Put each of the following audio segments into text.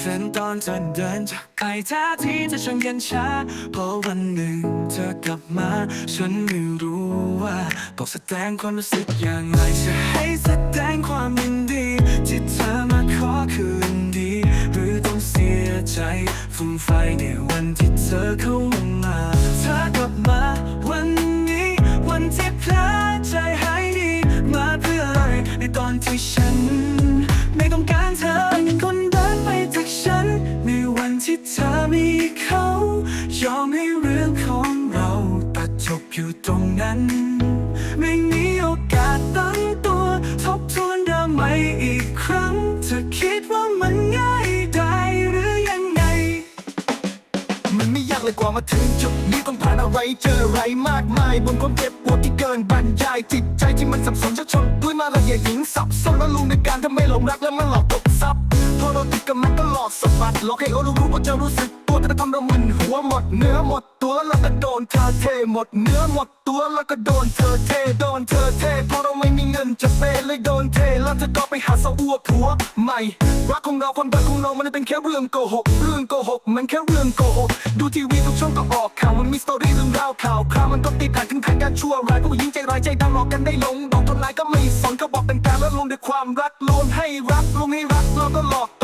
เป็นตอนเธอเดินจากไอ้ท่าที่จะช่างเย็นช้าเพราะวันหนึ่งเธอกลับมา ฉันไม่รู้ว่าต้องแสดงความรู้สึกอย่างไรจะให้แสดงความยินดี ที่เธอมาขอคืนดี หรือต้องเสียใจ ฟุ้งไฟในวันที่เธอเข้ามา ที่เธอมีเขา ยอมให้เรื่องของเราตัดจบอยู่ตรงนั้น ไม่มีโอกาสตั้งตัว ทบทวนเดิมใหม่อีกครั้ง เธอคิดว่ามันง่ายได้หรือยังไง มันไม่ยากเลยกว่ามาถึงจุดนี้ต้องผ่านอะไรเจออะไรมากมายบนความเจ็บปวดที่เกินบรรยายจิตใจที่มันสับสนชักชนด้วยมาละเอียดหญิงสับสนแล้วลุงในการทำให้หลงรักแล้วมันหลอกตกซับ กับมันก็หลอกสะบัดหลอกให้โอรู้รู้ว่าจะรู้สึกตัวแต่ทำเรามึนหัวหมดเนื้อหมดตัวแล้วก็โดนเธอเทหมดเนื้อหมดตัวแล้วก็โดนเธอเทโดนเธอเทเพราะเราไม่มีเงินจะเปเลยโดนเทแล้วเธอก็ไปหาสาวอัวผัวใหม่รักของเราความรักของเรามันเป็นแค่เรื่องโกหกเรื่องโกหกมันแค่เรื่องโกหกดูทีวีทุกช่องก็ออกข่าวมันมีสตอรี่เรื่องราวข่าวข่าวมันก็ตีแผ่ถึงแผนการชั่วร้ายผู้หญิงใจร้ายใจดำหลอกกันได้ลงดอกทนลายก็ไม่สนก็บอกแต่งการแล้วลงด้วยความรักลวงให้รักลวงให้รักแล้วก็หลอกต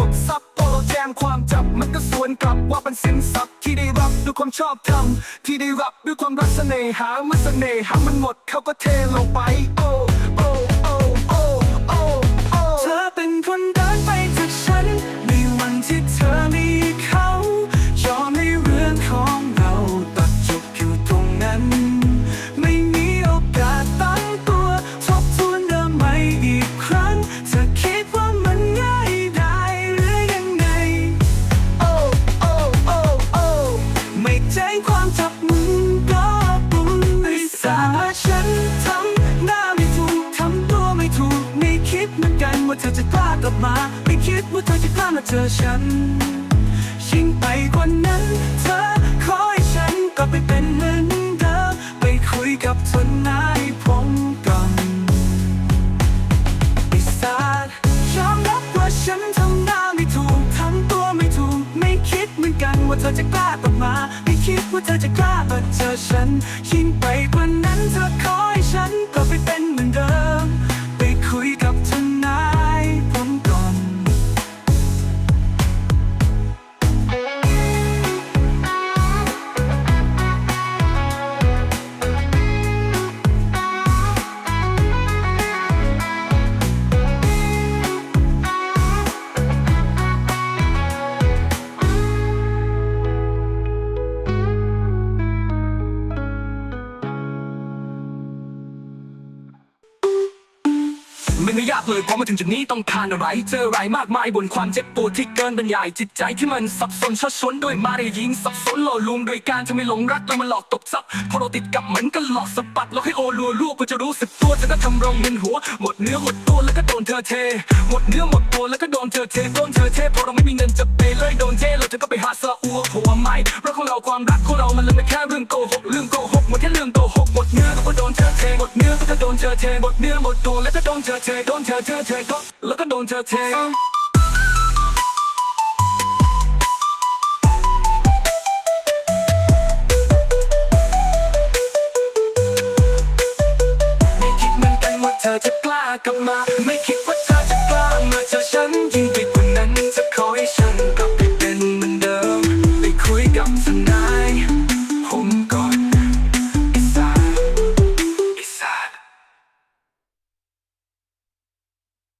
างความจับมันก็สวนกลับว่าเป็นสินทรัพย์ที่ได้รับด้วยความชอบธรรมที่ได้รับด้วยความรักเสน่หาเมื่อเสน่หามันหมดเขาก็เทลงไป ลับมา ไม่คิดว่าเธอจะกล้ามาเจอฉัน ยิ่งไปกว่านั้น เธอขอให้ฉันกลับไปเป็นเหมือนเดิมไปคุยกับทนายผมก่อนไอ้สารยอมรับว่าฉันทำหน้าไม่ถูกทำตัวไม่ถูก ไม่คิดเหมือนกันว่าเธอจะกล้ากลับมา ไม่คิดว่าเธอจะกล้ามาเจอฉันยิ่ง มันไม่ยากเลยพอมาถึงจุดนี้ต้องการอะไร เจออะไรมากมายบนความเจ็บปวดที่เกินบรรยาย จิตใจที่มันสับสนชดชนด้วยมาได้ยิงสับสนหล่อลวงโดยการจะไม่หลงรักแล้วมันหลอกตบซับพอเราติดกับมันก็หลอกสะบัดแล้วให้โอลัวลูกก็จะรู้สึกตัวเธอก็ทำรองเงินหัว หมดเนื้อหมดตัวแล้วก็โดนเธอเท หมดเนื้อหมดตัวแล้วก็โดนเธอเทโดนเธอเทพอเราไม่มีเงินจะเปเลยโดนเทเราเธอก็ไปหาซาอัวผัวใหม่รักของเราความรักของเรามันเลยไม่แค่เรื่องโกหกเรื่องโกหกหมดแค่เรื่องโก ก็โดนเธอเทหมดเนื้อก็โดนเธอเทหมดเนื้อหมดตัวแล้วก็โดนเธอเทโดนเธอเธอเทก็แล้วก็โดนเธอเทเหมือนกันว่าเธอจะกล้ากลับมา ไม่คิดว่าเธอจะกล้ามาเจอฉันยิ่งไปกว่านั้นจะขอให้ฉัน